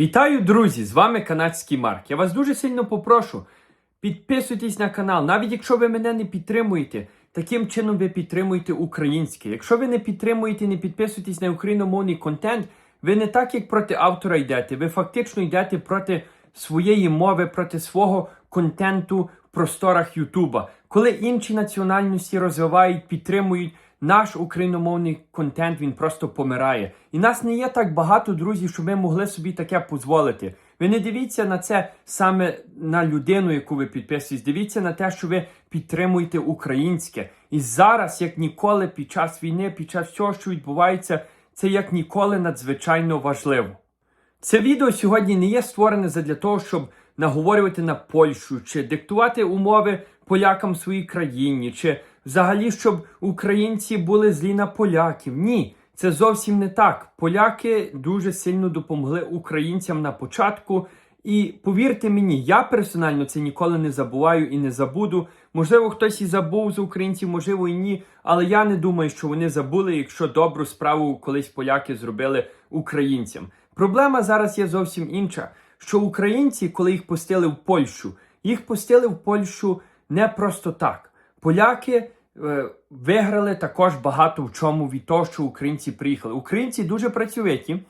Вітаю, друзі! З вами канадський Марк. Я вас дуже сильно попрошу. Підписуйтесь на канал, навіть якщо ви мене не підтримуєте, таким чином ви підтримуєте українське. Якщо ви не підтримуєте, не підписуєтесь на україномовний контент, ви не так як проти автора йдете, ви фактично йдете проти своєї мови, проти свого контенту в просторах Ютуба. Коли інші національності розвивають, підтримують наш україномовний контент, він просто помирає. І нас не є так багато друзів, щоб ми могли собі таке дозволити. Ви не дивіться на це саме на людину, яку ви підписуєтесь. Дивіться на те, що ви підтримуєте українське. І зараз, як ніколи, під час війни, під час всього, що відбувається, це як ніколи надзвичайно важливо. Це відео сьогодні не є створене задля того, щоб наговорювати на Польщу, чи диктувати умови полякам в своїй країні, чи взагалі, щоб українці були злі на поляків. Ні, це зовсім не так. Поляки дуже сильно допомогли українцям на початку. І повірте мені, я персонально це ніколи не забуваю і не забуду. Можливо, хтось і забув з українців, можливо, і ні. Але я не думаю, що вони забули, якщо добру справу колись поляки зробили українцям. Проблема зараз є зовсім інша. Що українці, коли їх пустили в Польщу, їх пустили в Польщу не просто так. Поляки е, виграли також багато в чому від того, що українці приїхали. Українці дуже працьовиті,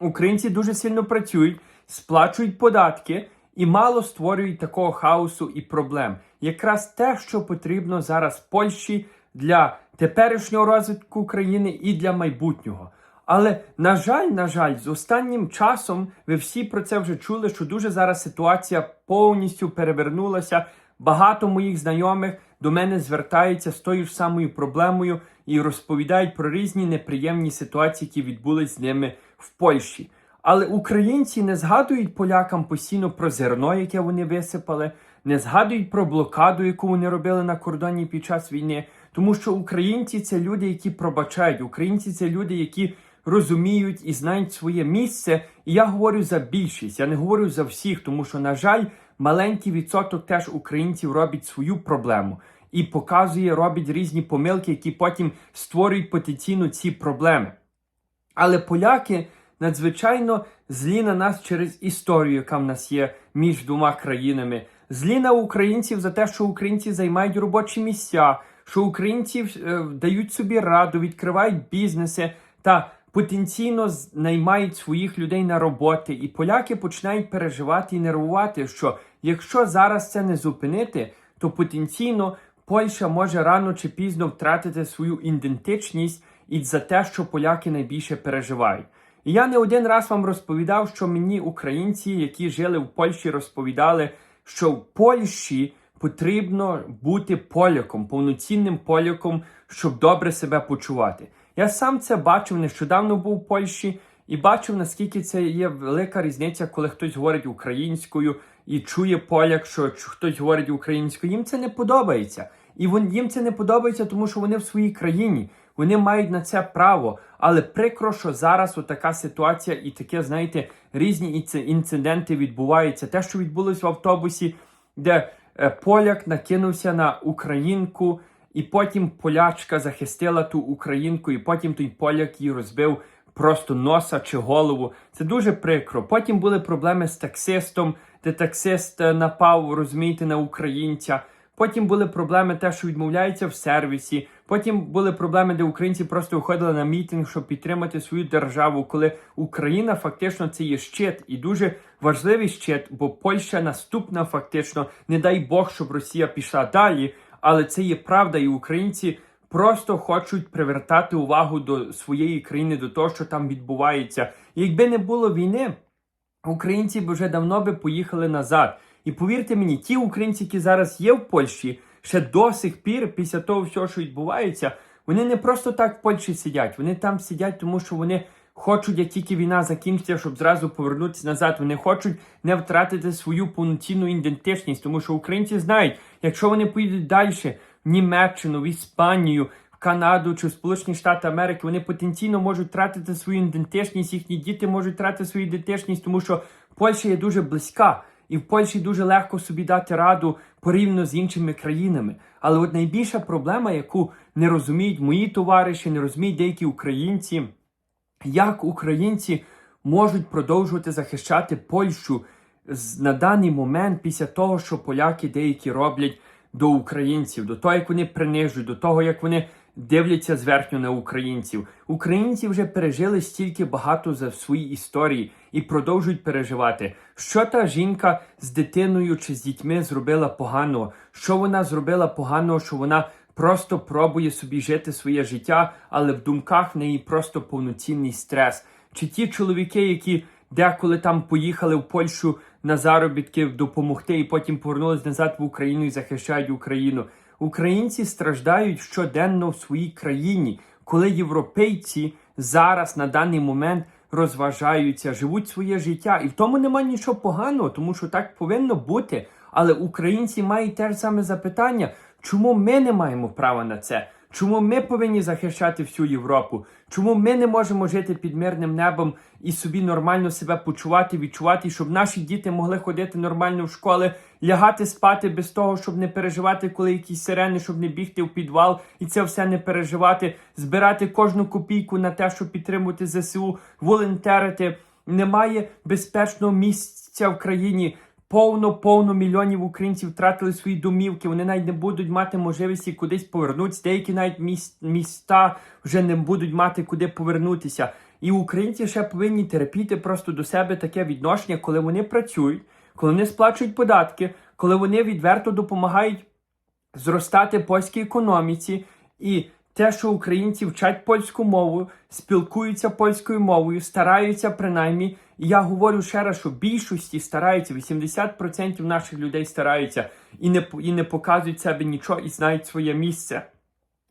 українці дуже сильно працюють, сплачують податки і мало створюють такого хаосу і проблем. Якраз те, що потрібно зараз Польщі для теперішнього розвитку України і для майбутнього. Але на жаль, на жаль, з останнім часом ви всі про це вже чули, що дуже зараз ситуація повністю перевернулася. Багато моїх знайомих до мене звертаються з тою ж самою проблемою і розповідають про різні неприємні ситуації, які відбулись з ними в Польщі. Але українці не згадують полякам постійно про зерно, яке вони висипали, не згадують про блокаду, яку вони робили на кордоні під час війни. Тому що українці це люди, які пробачають, українці це люди, які розуміють і знають своє місце. І я говорю за більшість, я не говорю за всіх, тому що, на жаль, маленький відсоток теж українців робить свою проблему і показує, робить різні помилки, які потім створюють потенційно ці проблеми. Але поляки надзвичайно злі на нас через історію, яка в нас є між двома країнами. Злі на українців за те, що українці займають робочі місця, що українці е, дають собі раду, відкривають бізнеси та потенційно наймають своїх людей на роботи. І поляки починають переживати і нервувати, що якщо зараз це не зупинити, то потенційно Польща може рано чи пізно втратити свою ідентичність і за те, що поляки найбільше переживають. І я не один раз вам розповідав, що мені українці, які жили в Польщі, розповідали, що в Польщі потрібно бути поляком, повноцінним поляком, щоб добре себе почувати. Я сам це бачив, нещодавно був в Польщі і бачив, наскільки це є велика різниця, коли хтось говорить українською і чує поляк, що хтось говорить українською. Їм це не подобається. І вон, їм це не подобається, тому що вони в своїй країні. Вони мають на це право. Але прикро, що зараз отака ситуація і таке, знаєте, різні інциденти відбуваються. Те, що відбулось в автобусі, де е, поляк накинувся на українку, і потім полячка захистила ту українку, і потім той поляк їй розбив просто носа чи голову. Це дуже прикро. Потім були проблеми з таксистом, де таксист е, напав, розумієте, на українця. Потім були проблеми, те, що відмовляється в сервісі. Потім були проблеми, де українці просто виходили на мітинг, щоб підтримати свою державу, коли Україна фактично це є щит і дуже важливий щит, бо Польща наступна, фактично, не дай Бог, щоб Росія пішла далі. Але це є правда, і українці просто хочуть привертати увагу до своєї країни, до того, що там відбувається. Якби не було війни, українці б вже давно би поїхали назад. І повірте мені, ті українці, які зараз є в Польщі, ще до сих пір, після того всього, що відбувається, вони не просто так в Польщі сидять. Вони там сидять, тому що вони хочуть, як тільки війна закінчиться, щоб зразу повернутися назад. Вони хочуть не втратити свою повноцінну ідентичність, тому що українці знають, якщо вони поїдуть далі в Німеччину, в Іспанію. в Канаду чи в Сполучені Штати Америки, вони потенційно можуть втратити свою ідентичність, їхні діти можуть втратити свою ідентичність, тому що Польща є дуже близька, і в Польщі дуже легко собі дати раду порівняно з іншими країнами. Але от найбільша проблема, яку не розуміють мої товариші, не розуміють деякі українці, як українці можуть продовжувати захищати Польщу на даний момент після того, що поляки деякі роблять до українців, до того, як вони принижують, до того, як вони дивляться зверхньо на українців. Українці вже пережили стільки багато за в своїй історії і продовжують переживати. Що та жінка з дитиною чи з дітьми зробила поганого? Що вона зробила поганого, що вона просто пробує собі жити своє життя, але в думках в неї просто повноцінний стрес. Чи ті чоловіки, які деколи там поїхали в Польщу на заробітки допомогти і потім повернулись назад в Україну і захищають Україну. Українці страждають щоденно в своїй країні, коли європейці зараз на даний момент розважаються, живуть своє життя. І в тому немає нічого поганого, тому що так повинно бути. Але українці мають те ж саме запитання, чому ми не маємо права на це? Чому ми повинні захищати всю Європу? Чому ми не можемо жити під мирним небом і собі нормально себе почувати, відчувати, щоб наші діти могли ходити нормально в школи, лягати спати без того, щоб не переживати, коли якісь сирени, щоб не бігти в підвал і це все не переживати, збирати кожну копійку на те, щоб підтримувати ЗСУ, волонтерити. Немає безпечного місця в країні. Повно, повно мільйонів українців втратили свої домівки. Вони навіть не будуть мати можливості кудись повернутися. Деякі навіть міс- міста вже не будуть мати куди повернутися. І українці ще повинні терпіти просто до себе таке відношення, коли вони працюють, коли вони сплачують податки, коли вони відверто допомагають зростати польській економіці, і те, що українці вчать польську мову, спілкуються польською мовою, стараються принаймні. І я говорю ще раз, що більшості стараються, 80% наших людей стараються і не, і не показують себе нічого і знають своє місце.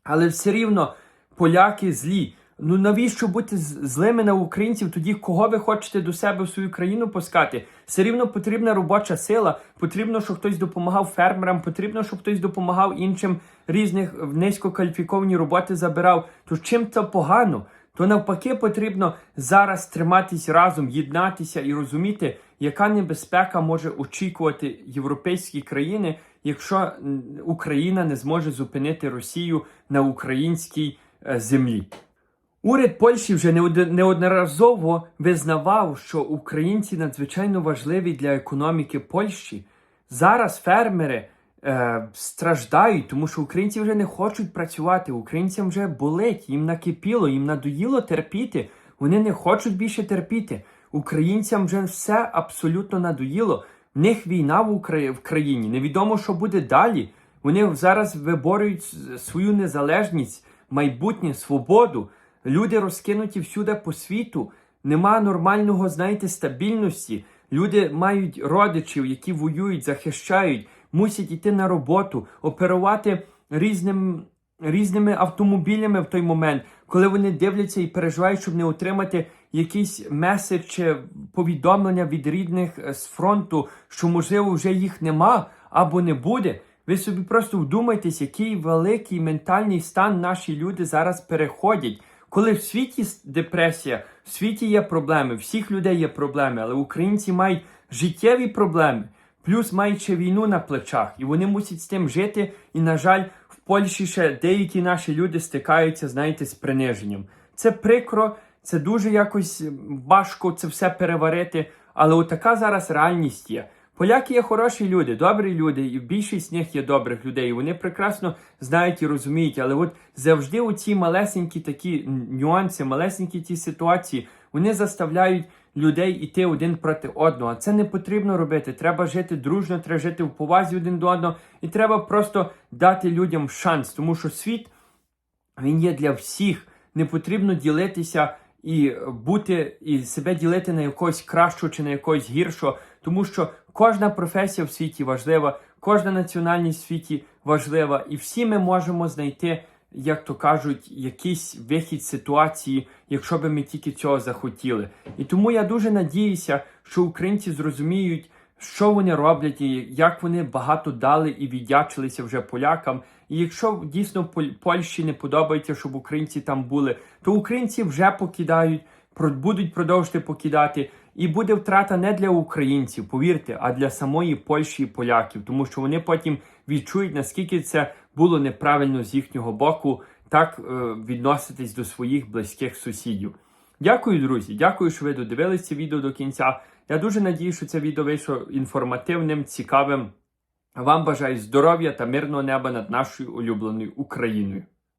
Але все рівно поляки злі. Ну навіщо бути злими на українців? Тоді кого ви хочете до себе в свою країну пускати? Все рівно потрібна робоча сила. Потрібно, щоб хтось допомагав фермерам, потрібно, щоб хтось допомагав іншим різних низькокваліфіковані роботи забирав. То чим це погано? То навпаки потрібно зараз триматись разом, єднатися і розуміти, яка небезпека може очікувати європейські країни, якщо Україна не зможе зупинити Росію на українській е, землі. Уряд Польщі вже неодноразово визнавав, що українці надзвичайно важливі для економіки Польщі. Зараз фермери е, страждають, тому що українці вже не хочуть працювати. Українцям вже болить, їм накипіло, їм надоїло терпіти. Вони не хочуть більше терпіти. Українцям вже все абсолютно надоїло. В них війна в, Украї- в країні. Невідомо, що буде далі. Вони зараз виборюють свою незалежність, майбутнє, свободу. Люди розкинуті всюди по світу. Нема нормального, знаєте, стабільності. Люди мають родичів, які воюють, захищають, мусять йти на роботу, оперувати різним, різними автомобілями в той момент, коли вони дивляться і переживають, щоб не отримати якийсь меседж чи повідомлення від рідних е, з фронту, що можливо вже їх нема або не буде. Ви собі просто вдумайтесь, який великий ментальний стан наші люди зараз переходять. Коли в світі депресія, в світі є проблеми, всіх людей є проблеми, але українці мають життєві проблеми, плюс ще війну на плечах, і вони мусять з тим жити. І, на жаль, в Польщі ще деякі наші люди стикаються, знаєте, з приниженням. Це прикро, це дуже якось важко це все переварити, але отака зараз реальність є. Поляки є хороші люди, добрі люди, і більшість з них є добрих людей. Вони прекрасно знають і розуміють, але от завжди оці малесенькі такі нюанси, малесенькі ті ситуації, вони заставляють людей іти один проти одного. А це не потрібно робити. Треба жити дружно, треба жити в повазі один до одного, і треба просто дати людям шанс, тому що світ він є для всіх. Не потрібно ділитися і бути, і себе ділити на якогось кращого чи на якогось гіршого, тому що кожна професія в світі важлива, кожна національність в світі важлива, і всі ми можемо знайти, як то кажуть, якийсь вихід ситуації, якщо би ми тільки цього захотіли. І тому я дуже надіюся, що українці зрозуміють, що вони роблять, і як вони багато дали і віддячилися вже полякам. І якщо дійсно Поль- Польщі не подобається, щоб українці там були, то українці вже покидають, будуть продовжувати покидати. І буде втрата не для українців, повірте, а для самої Польщі і поляків, тому що вони потім відчують, наскільки це було неправильно з їхнього боку, так е, відноситись до своїх близьких сусідів. Дякую, друзі. Дякую, що ви додивилися відео до кінця. Я дуже надію, що це відео вийшло інформативним, цікавим. Вам бажаю здоров'я та мирного неба над нашою улюбленою Україною.